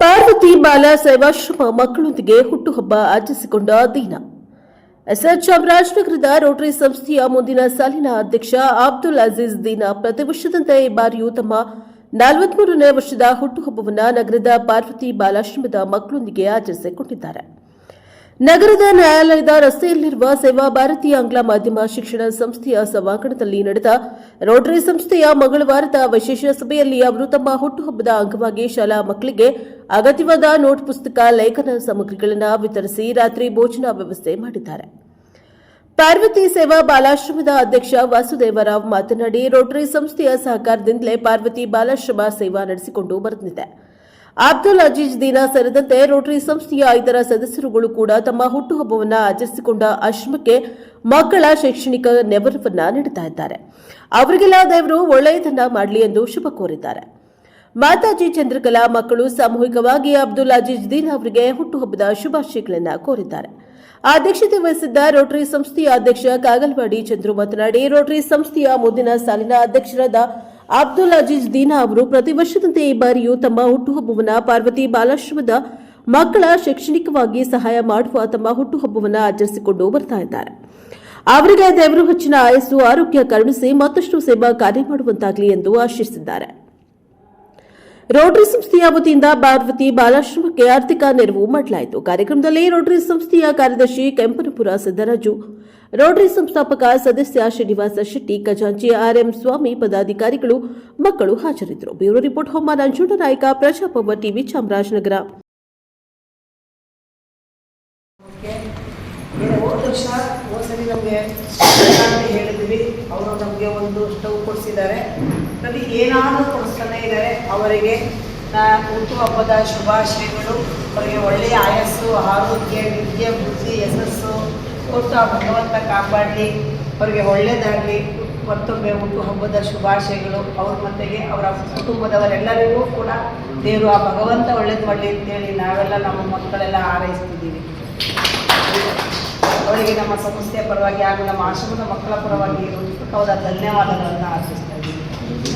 ಪಾರ್ವತಿ ಬಾಲ ಸೇವಾಶ್ರಮ ಮಕ್ಕಳೊಂದಿಗೆ ಹುಟ್ಟುಹಬ್ಬ ಆಚರಿಸಿಕೊಂಡ ದಿನ. ಎಸ್ಆರ್ ಚಾಮರಾಜನಗರದ ರೋಟರಿ ಸಂಸ್ಥೆಯ ಮುಂದಿನ ಸಾಲಿನ ಅಧ್ಯಕ್ಷ ಅಬ್ದುಲ್ ಅಜೀಜ್ ದೀನ ಪ್ರತಿ ವರ್ಷದಂತೆ ಈ ಬಾರಿಯೂ ತಮ್ಮ ನಲವತ್ಮೂರನೇ ವರ್ಷದ ಹುಟ್ಟುಹಬ್ಬವನ್ನು ನಗರದ ಪಾರ್ವತಿ ಬಾಲಾಶ್ರಮದ ಮಕ್ಕಳೊಂದಿಗೆ ಆಚರಿಸಿಕೊಂಡಿದ್ದಾರೆ. ನಗರದ ನ್ಯಾಯಾಲಯದ ರಸ್ತೆಯಲ್ಲಿರುವ ಸೇವಾ ಭಾರತೀಯ ಆಂಗ್ಲ ಮಾಧ್ಯಮ ಶಿಕ್ಷಣ ಸಂಸ್ಥೆಯ ಸಭಾಂಗಣದಲ್ಲಿ ನಡೆದ ರೋಟರಿ ಸಂಸ್ಥೆಯ ಮಂಗಳವಾರದ ವಿಶೇಷ ಸಭೆಯಲ್ಲಿ ಅವರು ತಮ್ಮ ಹುಟ್ಟುಹಬ್ಬದ ಅಂಗವಾಗಿ ಶಾಲಾ ಮಕ್ಕಳಿಗೆ ಅಗತ್ಯವಾದ ನೋಟ್ ಪುಸ್ತಕ, ಲೇಖನ ಸಾಮಗ್ರಿಗಳನ್ನು ವಿತರಿಸಿ ರಾತ್ರಿ ಭೋಜನ ವ್ಯವಸ್ಥೆ ಮಾಡಿದ್ದಾರೆ. ಪಾರ್ವತಿ ಸೇವಾ ಬಾಲಾಶ್ರಮದ ಅಧ್ಯಕ್ಷ ವಾಸುದೇವರಾವ್ ಮಾತನಾಡಿ, ರೋಟರಿ ಸಂಸ್ಥೆಯ ಸಹಕಾರದಿಂದಲೇ ಪಾರ್ವತಿ ಬಾಲಾಶ್ರಮ ಸೇವಾ ನಡೆಸಿಕೊಂಡು ಬರುತ್ತಿದೆ ಅಬ್ದುಲ್ ಅಜೀಜ್ ದಿನ ಸೇರಿದಂತೆ ರೋಟರಿ ಸಂಸ್ಥೆಯ ಇತರ ಸದಸ್ಯರುಗಳು ಕೂಡ ತಮ್ಮ ಹುಟ್ಟುಹಬ್ಬವನ್ನು ಆಚರಿಸಿಕೊಂಡ ಅಶ್ಮಕ್ಕೆ ಮಕ್ಕಳ ಶೈಕ್ಷಣಿಕ ನೆರವನ್ನ ನೀಡುತ್ತಾ ಇದ್ದಾರೆ. ಅವರಿಗೆಲ್ಲ ದೇವರು ಒಳ್ಳೆಯದನ್ನ ಮಾಡಲಿ ಎಂದು ಶುಭ ಕೋರಿದ್ದಾರೆ. ಮಾತಾಜಿ ಚಂದ್ರಕಲಾ ಮಕ್ಕಳು ಸಾಮೂಹಿಕವಾಗಿ ಅಬ್ದುಲ್ ಅಜೀಜ್ ದೀನ್ ಅವರಿಗೆ ಹುಟ್ಟುಹಬ್ಬದ ಶುಭಾಶಯಗಳನ್ನು ಕೋರಿದ್ದಾರೆ. ಅಧ್ಯಕ್ಷತೆ ವಹಿಸಿದ್ದ ರೋಟರಿ ಸಂಸ್ಥೆಯ ಅಧ್ಯಕ್ಷ ಕಾಗಲ್ವಾಡಿ ಚಂದ್ರು ಮಾತನಾಡಿ, ರೋಟರಿ ಸಂಸ್ಥೆಯ ಮುಂದಿನ ಸಾಲಿನ ಅಧ್ಯಕ್ಷರಾದ ಅಬ್ದುಲ್ ಅಜೀಜ್ ದೀನಾ ಅವರು ಪ್ರತಿ ವರ್ಷದಂತೆ ಈ ಬಾರಿಯೂ ತಮ್ಮ ಹುಟ್ಟುಹಬ್ಬವನ್ನು ಪಾರ್ವತಿ ಬಾಲಾಶ್ರಮದ ಮಕ್ಕಳ ಶೈಕ್ಷಣಿಕವಾಗಿ ಸಹಾಯ ಮಾಡುವ ತಮ್ಮ ಹುಟ್ಟುಹಬ್ಬವನ್ನು ಆಚರಿಸಿಕೊಂಡು ಬರ್ತಾ ಇದ್ದಾರೆ. ಅವರಿಗೆ ದೇವರು ಹೆಚ್ಚಿನ ಆಯಸ್ಸು, ಆರೋಗ್ಯ ಕರುಣಿಸಿ ಮತ್ತಷ್ಟು ಸೇವಾ ಕಾರ್ಯ ಮಾಡುವಂತಾಗಲಿ ಎಂದು ಆಶಿಸಿದ್ದಾರೆ. ರೋಟರಿ ಸಂಸ್ಥೆಯ ವತಿಯಿಂದ ಪಾರ್ವತಿ ಬಾಲಾಶ್ರಮಕ್ಕೆ ಆರ್ಥಿಕ ನೆರವು ಮಾಡಲಾಯಿತು. ಕಾರ್ಯಕ್ರಮದಲ್ಲಿ ರೋಟರಿ ಸಂಸ್ಥೆಯ ಕಾರ್ಯದರ್ಶಿ ಕೆಂಪನಪುರ ಸಿದ್ದರಾಜು, ರೋಟರಿ ಸಂಸ್ಥಾಪಕ ಸದಸ್ಯ ಶ್ರೀನಿವಾಸ ಶೆಟ್ಟಿ, ಖಜಾಂಚಿ ಆರ್ಎಂ ಸ್ವಾಮಿ ಪದಾಧಿಕಾರಿಗಳು, ಮಕ್ಕಳು ಹಾಜರಿದ್ದರು. ಬ್ಯೂರೋ ರಿಪೋರ್ಟ್ ಹೊಮ್ಮ ನಂಜುಂಡ ನಾಯಕ ಪ್ರಜಾಪವ ಟಿವಿ, ಚಾಮರಾಜನಗರ. ಹೇಳಿದ್ವಿ ಅವರು ನಮಗೆ ಒಂದು ಸ್ಟವ್ ಕೊಡಿಸಿದ್ದಾರೆ. ಪ್ರತಿ ಏನಾದರೂ ಕೊಡಿಸ್ತಾನೆ ಇದ್ದಾರೆ ಅವರಿಗೆ ಹುಟ್ಟುಹಬ್ಬದ ಶುಭಾಶಯಗಳು, ಅವರಿಗೆ ಒಳ್ಳೆಯ ಆಯಸ್ಸು, ಆರೋಗ್ಯ ವಿದ್ಯೆ ಬುದ್ಧಿ, ಯಶಸ್ಸು ಕೊಟ್ಟು ಆ ಭಗವಂತ ಕಾಪಾಡಲಿ. ಅವರಿಗೆ ಒಳ್ಳೆಯದಾಗಲಿ. ಮತ್ತೊಮ್ಮೆ ಹುಟ್ಟುಹಬ್ಬದ ಶುಭಾಶಯಗಳು ಅವ್ರ ಮತ್ತೆಗೆ, ಅವರ ಕುಟುಂಬದವರೆಲ್ಲರಿಗೂ ಕೂಡ ದೇವರು ಆ ಭಗವಂತ ಒಳ್ಳೇದು ಮಾಡಲಿ ಅಂತೇಳಿ ನಾವೆಲ್ಲ ನಮ್ಮ ಮಕ್ಕಳೆಲ್ಲ ಹಾರೈಸ್ತಿದ್ದೀವಿ. ಅವರಿಗೆ ನಮ್ಮ ಸಂಸ್ಥೆಯ ಪರವಾಗಿ ಹಾಗೂ ನಮ್ಮ ಆಶ್ರಮದ ಮಕ್ಕಳ ಪರವಾಗಿ ಹೃತ್ಪೂರ್ವಕವಾದ ಧನ್ಯವಾದಗಳನ್ನು ಆಶಿಸ್ತಾ ಇದ್ದೀವಿ.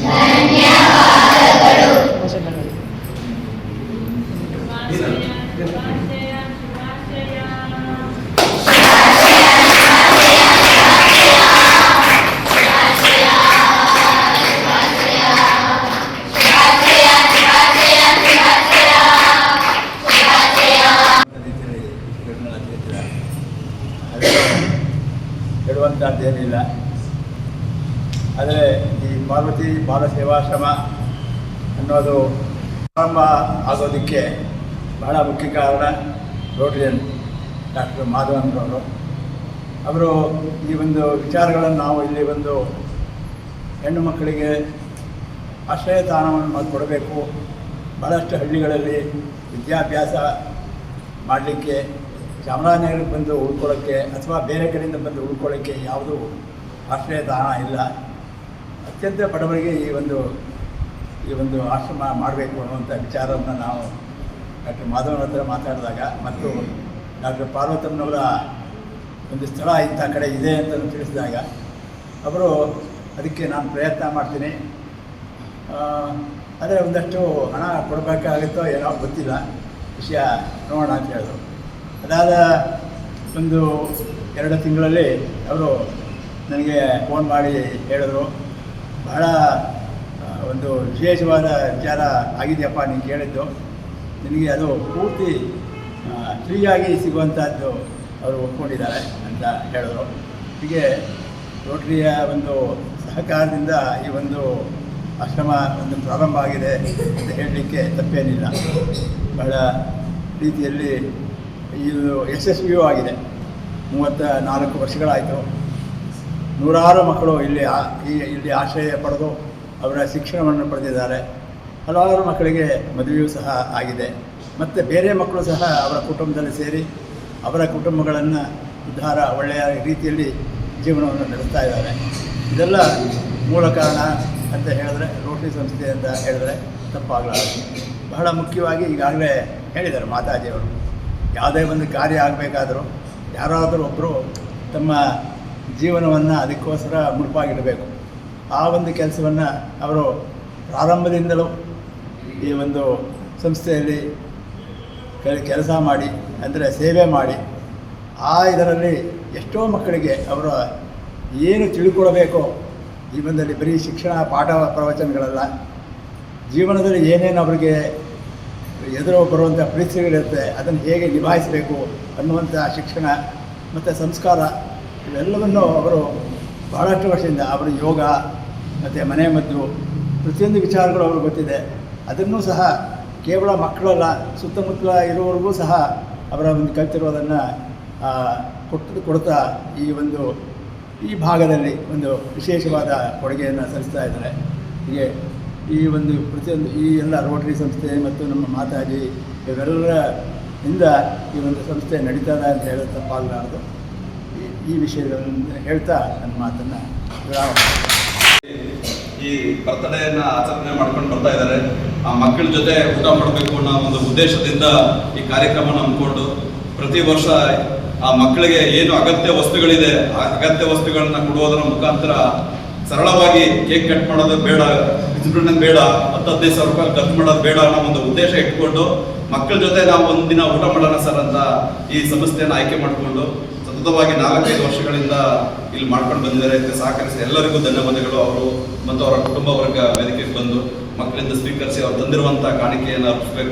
ಧನ್ಯವಾದಗಳು ರೀತಿಯಲ್ಲಿ ಘಟನೆಗಳು ಆಗ್ತಿದ್ರೆ ಅದನ್ನು ಹೇಳುವಂಥದ್ದೇನಿಲ್ಲ ಆದರೆ ಈ ಪಾರ್ವತಿ ಬಾಲ ಸೇವಾಶ್ರಮ ಅನ್ನೋದು ಪ್ರಾರಂಭ ಆಗೋದಕ್ಕೆ ಬಹಳ ಮುಖ್ಯ ಕಾರಣ ರೋಟರಿಯನ್ ಡಾಕ್ಟರ್ ಮಾಧವನ್ರವರು ಅವರು. ಈ ಒಂದು ವಿಚಾರಗಳನ್ನು ನಾವು ಇಲ್ಲಿ ಒಂದು ಹೆಣ್ಣು ಮಕ್ಕಳಿಗೆ ಆಶ್ರಯ ತಾಣವನ್ನು ಕೊಡಬೇಕು. ಭಾಳಷ್ಟು ಹಳ್ಳಿಗಳಲ್ಲಿ ವಿದ್ಯಾಭ್ಯಾಸ ಮಾಡಲಿಕ್ಕೆ, ಚಾಮರಾಜನಗರಕ್ಕೆ ಬಂದು ಉಳ್ಕೊಳ್ಳೋಕ್ಕೆ ಅಥವಾ ಬೇರೆ ಕಡೆಯಿಂದ ಬಂದು ಉಳ್ಕೊಳ್ಳೋಕ್ಕೆ ಯಾವುದೂ ಆಶ್ರಯ ತಾಣ ಇಲ್ಲ. ಅತ್ಯಂತ ಬಡವರಿಗೆ ಈ ಒಂದು ಈ ಒಂದು ಆಶ್ರಮ ಮಾಡಬೇಕು ಅನ್ನುವಂಥ ವಿಚಾರವನ್ನು ನಾವು ಡಾಕ್ಟರ್ ಮಾಧವನ ಹತ್ರ ಮಾತಾಡಿದಾಗ ಮತ್ತು ಡಾಕ್ಟರ್ ಪಾರ್ವತಮ್ಮನವರ ಒಂದು ಸ್ಥಳ ಇಂಥ ಕಡೆ ಇದೆ ಅಂತ ತಿಳಿಸಿದಾಗ ಅವರು ಅದಕ್ಕೆ ನಾನು ಪ್ರಯತ್ನ ಮಾಡ್ತೀನಿ. ಆದರೆ ಒಂದಷ್ಟು ಹಣ ಕೊಡಬೇಕಾಗುತ್ತೋ ಏನೋ ಗೊತ್ತಿಲ್ಲ. ವಿಷಯ ನೋಡೋಣ ಅಂತ ಹೇಳಿದ್ರು. ಅದಾದ ಒಂದು ಎರಡು ತಿಂಗಳಲ್ಲಿ ಅವರು ನನಗೆ ಫೋನ್ ಮಾಡಿ ಹೇಳಿದ್ರು. ಬಹಳ ಒಂದು ವಿಶೇಷವಾದ ವಿಚಾರ ಆಗಿದೆಯಪ್ಪ ನೀನು ಕೇಳಿದ್ದು. ನಿನಗೆ ಅದು ಪೂರ್ತಿ ಫ್ರೀಯಾಗಿ ಸಿಗುವಂಥದ್ದು ಅವರು ಒಪ್ಕೊಂಡಿದ್ದಾರೆ ಅಂತ ಹೇಳಿದ್ರು ಹೀಗೆ ರೋಟರಿಯ ಒಂದು ಸಹಕಾರದಿಂದ ಈ ಒಂದು ಆಶ್ರಮ ಒಂದು ಪ್ರಾರಂಭ ಆಗಿದೆ ಅಂತ ಹೇಳಲಿಕ್ಕೆ ತಪ್ಪೇನಿಲ್ಲ. ಬಹಳ ರೀತಿಯಲ್ಲಿ ಇದು ಯಶಸ್ವಿಯೂ ಆಗಿದೆ. ಮೂವತ್ತ ನಾಲ್ಕು ವರ್ಷಗಳಾಯಿತು. ನೂರಾರು ಮಕ್ಕಳು ಇಲ್ಲಿ ಇಲ್ಲಿ ಆಶ್ರಯ ಪಡೆದು ಅವರ ಶಿಕ್ಷಣವನ್ನು ಪಡೆದಿದ್ದಾರೆ. ಹಲವಾರು ಮಕ್ಕಳಿಗೆ ಮದುವೆಯೂ ಸಹ ಆಗಿದೆ. ಮತ್ತು ಬೇರೆ ಮಕ್ಕಳು ಸಹ ಅವರ ಕುಟುಂಬದಲ್ಲಿ ಸೇರಿ ಅವರ ಕುಟುಂಬಗಳನ್ನು ಉದ್ಧಾರ ಒಳ್ಳೆಯ ರೀತಿಯಲ್ಲಿ ಜೀವನವನ್ನು ನಡೆಸ್ತಾ ಇದ್ದಾರೆ. ಇದೆಲ್ಲ ಮೂಲ ಕಾರಣ ಅಂತ ಹೇಳಿದ್ರೆ, ರೋಟರಿ ಸಂಸ್ಥೆ ಅಂತ ಹೇಳಿದ್ರೆ ತಪ್ಪಾಗಲಾರದು ಬಹಳ ಮುಖ್ಯವಾಗಿ ಈಗಾಗಲೇ ಹೇಳಿದ್ದಾರೆ ಮಾತಾಜಿಯವರು. ಯಾವುದೇ ಒಂದು ಕಾರ್ಯ ಆಗಬೇಕಾದರೂ ಯಾರಾದರೂ ಒಬ್ಬರು ತಮ್ಮ ಜೀವನವನ್ನು ಅದಕ್ಕೋಸ್ಕರ ಮುಡುಪಾಗಿಡಬೇಕು. ಆ ಒಂದು ಕೆಲಸವನ್ನು ಅವರು ಪ್ರಾರಂಭದಿಂದಲೂ ಈ ಒಂದು ಸಂಸ್ಥೆಯಲ್ಲಿ ಕೆಲ- ಕೆಲಸ ಮಾಡಿ, ಅಂದರೆ ಸೇವೆ ಮಾಡಿ, ಆ ಇದರಲ್ಲಿ ಎಷ್ಟೋ ಮಕ್ಕಳಿಗೆ ಅವರ ಏನು ತಿಳ್ಕೊಳ್ಬೇಕೋ. ಜೀವನದಲ್ಲಿ ಬರೀ ಶಿಕ್ಷಣ, ಪಾಠ, ಪ್ರವಚನಗಳಲ್ಲ. ಜೀವನದಲ್ಲಿ ಏನೇನು ಅವರಿಗೆ ಎದುರು ಬರುವಂಥ ಪರಿಸ್ಥಿತಿಗಳಿರುತ್ತೆ, ಅದನ್ನು ಹೇಗೆ ನಿಭಾಯಿಸಬೇಕು ಅನ್ನುವಂಥ ಶಿಕ್ಷಣ ಮತ್ತು ಸಂಸ್ಕಾರ ಇವೆಲ್ಲವನ್ನು ಅವರು ಬಹಳಷ್ಟು ವರ್ಷದಿಂದ ಅವರು ಯೋಗ ಮತ್ತು ಮನೆ ಮದ್ದು ಪ್ರತಿಯೊಂದು ವಿಚಾರಗಳು ಅವರು ಗೊತ್ತಿದೆ. ಅದನ್ನು ಸಹ ಕೇವಲ ಮಕ್ಕಳಲ್ಲ, ಸುತ್ತಮುತ್ತಲ ಇರುವವರೆಗೂ ಸಹ ಅವರ ಒಂದು ಕಲ್ತಿರೋದನ್ನು ಕೊಟ್ಟು ಕೊಡ್ತಾ ಈ ಒಂದು, ಈ ಭಾಗದಲ್ಲಿ ಒಂದು ವಿಶೇಷವಾದ ಕೊಡುಗೆಯನ್ನು ಸಲ್ಲಿಸ್ತಾ ಇದ್ದಾರೆ. ಹೀಗೆ ಈ ಒಂದು ಪ್ರತಿಯೊಂದು, ಈ ಎಲ್ಲ ರೋಟರಿ ಸಂಸ್ಥೆ ಮತ್ತು ನಮ್ಮ ಮಾತಾಜಿ ಇವೆಲ್ಲರಿಂದ ಈ ಒಂದು ಸಂಸ್ಥೆ ನಡೀತದ ಅಂತ ಹೇಳೋದು ತಪ್ಪಾಗಲಾರದು ಈ- ವಿಷಯಗಳನ್ನು ಹೇಳ್ತಾ ನನ್ನ ಮಾತನ್ನು. ಈ ಬರ್ತಡೆಯನ್ನ ಆಚರಣೆ ಮಾಡ್ಕೊಂಡು ಬರ್ತಾ ಇದ್ದಾರೆ ಆ ಮಕ್ಕಳ ಜೊತೆ ಊಟ ಮಾಡಬೇಕು ಅನ್ನೋ ಒಂದು ಉದ್ದೇಶದಿಂದ ಈ ಕಾರ್ಯಕ್ರಮ ಹಮ್ಮಿಕೊಂಡು ಪ್ರತಿ ವರ್ಷ ಆ ಮಕ್ಕಳಿಗೆ ಏನು ಅಗತ್ಯ ವಸ್ತುಗಳಿದೆ, ಆ ಅಗತ್ಯ ವಸ್ತುಗಳನ್ನ ಕೊಡುವುದರ ಮುಖಾಂತರ ಸರಳವಾಗಿ ಕೇಕ್ ಕಟ್ ಮಾಡೋದು ಬೇಡ ವಿಜೃಂಭಣೆ ಬೇಡ ಹತ್ತು ಹದಿನೈದು ಸಾವಿರ ರೂಪಾಯಿ ಖರ್ಚು ಮಾಡೋದು ಬೇಡ ಅನ್ನೋ ಒಂದು ಉದ್ದೇಶ ಇಟ್ಕೊಂಡು ಮಕ್ಕಳ ಜೊತೆ ನಾವು ಒಂದಿನ ಊಟ ಮಾಡೋಣ ಸರ್ ಅಂತ ಈ ಸಂಸ್ಥೆಯನ್ನು ಆಯ್ಕೆ ಮಾಡಿಕೊಂಡು ಸತತವಾಗಿ ನಾಲ್ಕೈದು ವರ್ಷಗಳಿಂದ ಇಲ್ಲಿ ಮಾಡ್ಕೊಂಡು ಬಂದಿದ್ದಾರೆ. ಅಂತ ಸಹಕರಿಸಿ ಎಲ್ಲರಿಗೂ ಧನ್ಯವಾದಗಳು. ಅವರು ಮತ್ತು ಅವರ ಕುಟುಂಬ ವರ್ಗ ವೇದಿಕೆಗೆ ಬಂದು ಮಕ್ಕಳಿಂದ ಸ್ವೀಕರಿಸಿ ಅವ್ರು ತಂದಿರುವಂತಹ ಕಾಣಿಕೆಯನ್ನು ಅರ್ಪಿಸಬೇಕು.